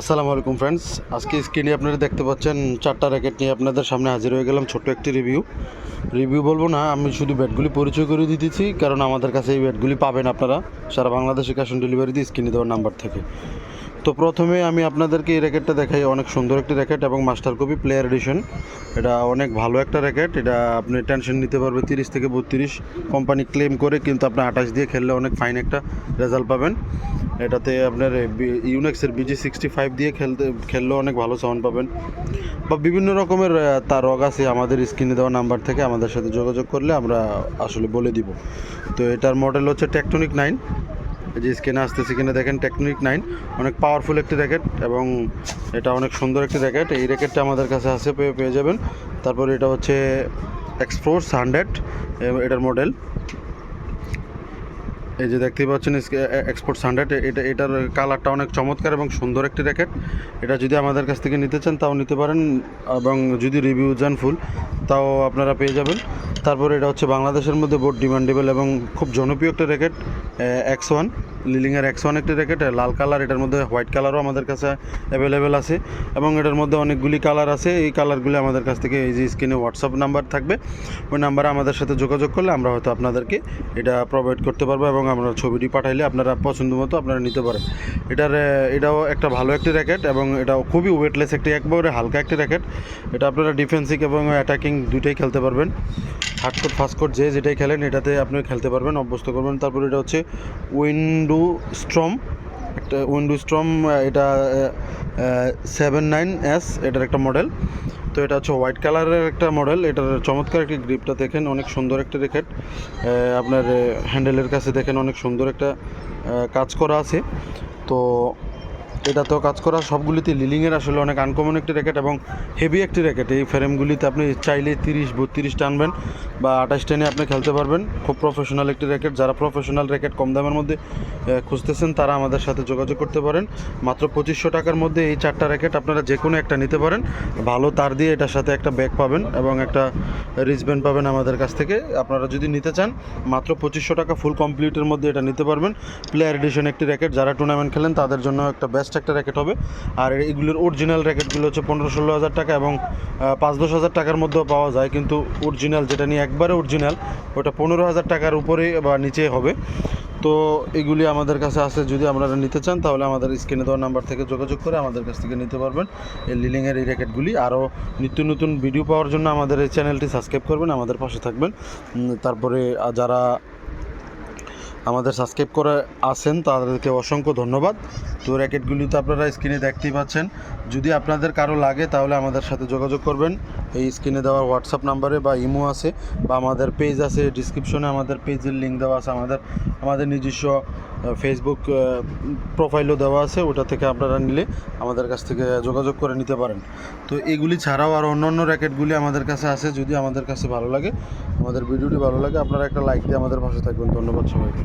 আসসালামু আলাইকুম ফ্রেন্ডস আজকে স্ক্রিনে আপনারা দেখতে পাচ্ছেন চারটা র্যাকেট নিয়ে আপনাদের সামনে হাজির হয়ে গেলাম ছোট্ট একটি রিভিউ রিভিউ বলব না, আমি শুধু ব্যাটগুলি পরিচয় করে দিতেছি, কারণ আমাদের কাছে এই ব্যাটগুলি পাবেন আপনারা। সারা বাংলাদেশে ক্যাশ অন ডেলিভারি দিয়ে স্ক্রিনে দেওয়ার নাম্বার থেকে। তো প্রথমে আমি আপনাদেরকে এই র্যাকেটটা দেখাই। অনেক সুন্দর একটি র্যাকেট এবং মাস্টার কপি প্লেয়ার এডিশন এটা অনেক ভালো একটা র্যাকেট এটা আপনি টেনশন নিতে পারবে তিরিশ থেকে বত্রিশ। কোম্পানি ক্লেম করে কিন্তু আপনি আঠাশ দিয়ে খেললে অনেক ফাইন একটা রেজাল্ট পাবেন। এটাতে আপনার ইউনেক্সের বিজি সিক্সটি ফাইভ দিয়ে খেলতে, খেললেও অনেক ভালো সাউন্ড পাবেন। বা বিভিন্ন রকমের তার রগ আছে আমাদের স্ক্রিনে দেওয়া নাম্বার থেকে আমাদের সাথে যোগাযোগ করলে আমরা আসলে বলে দিব। তো এটার মডেল হচ্ছে টেকটনিক নাইন এই যে স্ক্রিনে আসতেছে কিনে দেখেন টেকনিক নাইন অনেক পাওয়ারফুল একটি র্যাকেট এবং এটা অনেক সুন্দর একটি র্যাকেট এই র্যাকেটটা আমাদের কাছে আছে, পেয়ে পেয়ে যাবেন। তারপর এটা হচ্ছে এক্সফোর্স হান্ড্রেড এটার মডেল এই যে দেখতেই পাচ্ছেন এক্সপোর্টস হান্ড্রেড এটা, এটার কালারটা অনেক চমৎকার এবং সুন্দর একটি র্যাকেট এটা যদি আমাদের কাছ থেকে নিতে চান, তাও নিতে পারেন এবং যদি রিভিউ যান ফুল তাও আপনারা পেয়ে যাবেন। তারপর এটা হচ্ছে বাংলাদেশের মধ্যে বোর্ড ডিমান্ডেবল এবং খুব জনপ্রিয় একটা র্যাকেট এক্স ওয়ান লিলিংয়ের এক্স ওয়ান একটি র্যাকেট লাল কালার এটার মধ্যে হোয়াইট কালারও আমাদের কাছে অ্যাভেলেবেল আছে। এবং এটার মধ্যে অনেকগুলি কালার আছে, এই কালারগুলি আমাদের কাছ থেকে এই যে স্ক্রিনে হোয়াটসঅ্যাপ নাম্বার থাকবে। ওই নাম্বারে আমাদের সাথে যোগাযোগ করলে আমরা হয়তো আপনাদেরকে এটা প্রোভাইড করতে পারব এবং আমরা ছবিটি পাঠাইলে আপনারা পছন্দ মতো আপনারা নিতে পারেন। এটার এটাও একটা ভালো একটি র্যাকেট এবং এটাও খুবই ওয়েটলেস একটি, একবারে হালকা একটি র্যাকেট এটা আপনারা ডিফেন্সিভ এবং অ্যাটাকিং দুইটাই খেলতে পারবেন। হার্ডকোট ফাস্টকোট যে যেটাই খেলেন, এটাতে আপনি খেলতে পারবেন, অভ্যস্ত করবেন। তারপর এটা হচ্ছে উইন্ডো স্ট্রম। একটা উইন্ডো স্ট্রম এটা সেভেন নাইন এস, এটার একটা মডেল। তো এটা হচ্ছে হোয়াইট কালারের একটা মডেল। এটার চমৎকার একটি গ্রিপটা দেখেন, অনেক সুন্দর একটা র্যাকেট আপনার হ্যান্ডেলের কাছে দেখেন, অনেক সুন্দর একটা কাজ করা আছে। তো এটাতেও কাজ করা, সবগুলিতে লিলিংয়ের আসলে অনেক আনকমন একটি র্যাকেট এবং হেভি একটি র্যাকেট এই ফ্রেমগুলিতে আপনি চাইলে তিরিশ, বত্রিশ টানবেন বা আঠাশ টেনে আপনি খেলতে পারবেন। খুব প্রফেশনাল একটি র্যাকেট যারা প্রফেশনাল র্যাকেট কম দামের মধ্যে খুঁজতেছেন, তারা আমাদের সাথে যোগাযোগ করতে পারেন। মাত্র পঁচিশশো টাকার মধ্যে এই চারটা র্যাকেট আপনারা যে কোনো একটা নিতে পারেন। ভালো তার দিয়ে এটার সাথে একটা ব্যাগ পাবেন এবং একটা রিচব্যান্ড পাবেন আমাদের কাছ থেকে। আপনারা যদি নিতে চান, মাত্র পঁচিশশো টাকা ফুল কমপ্লিটের মধ্যে এটা নিতে পারবেন। প্লেয়ার এডিশন একটি র্যাকেট যারা টুর্নামেন্ট খেলেন, তাদের জন্য একটা বেস্ট একটা র্যাকেট হবে। আর এগুলোর অরিজিনাল র্যাকেটগুলো হচ্ছে পনেরো ষোলো হাজার টাকা এবং পাঁচ দশ হাজার টাকার মধ্যেও পাওয়া যায়। কিন্তু অরিজিনাল যেটা নিয়ে একবারে অরিজিনাল ওটা পনেরো হাজার টাকার উপরে বা নিচে হবে। তো এগুলি আমাদের কাছে আছে। যদি আপনারা নিতে চান, তাহলে আমাদের স্ক্রিনে দেওয়া নাম্বার থেকে যোগাযোগ করে আমাদের কাছ থেকে নিতে পারবেন। এই লিলিংয়ের এই র্যাকেটগুলি আরও নিত্য নতুন ভিডিও পাওয়ার জন্য আমাদের এই চ্যানেলটি সাবস্ক্রাইব করবেন, আমাদের পাশে থাকবেন। তারপরে যারা আমাদের সাবস্ক্রাইব করে আছেন, তাদেরকে অসংখ্য ধন্যবাদ। তো র্যাকেটগুলি তো আপনারা স্ক্রিনে দেখতেই পাচ্ছেন। যদি আপনাদের কারও লাগে, তাহলে আমাদের সাথে যোগাযোগ করবেন। এই স্ক্রিনে দেওয়া হোয়াটসঅ্যাপ নাম্বারে বা ইমো আছে, বা আমাদের পেজ আছে ডিসক্রিপশনে আমাদের পেজের লিঙ্ক দেওয়া আছে। আমাদের আমাদের নিজস্ব ফেসবুক প্রোফাইলও দেওয়া আছে, ওটা থেকে আপনারা নিলে আমাদের কাছ থেকে যোগাযোগ করে নিতে পারেন। তো এগুলি ছাড়াও আর অন্য অন্য র্যাকেটগুলি আমাদের কাছে আছে, যদি আমাদের কাছে ভালো লাগে, আমাদের ভিডিওটি ভালো লাগে, আপনারা একটা লাইক দিয়ে আমাদের পাশে থাকবেন। ধন্যবাদ সবাইকে।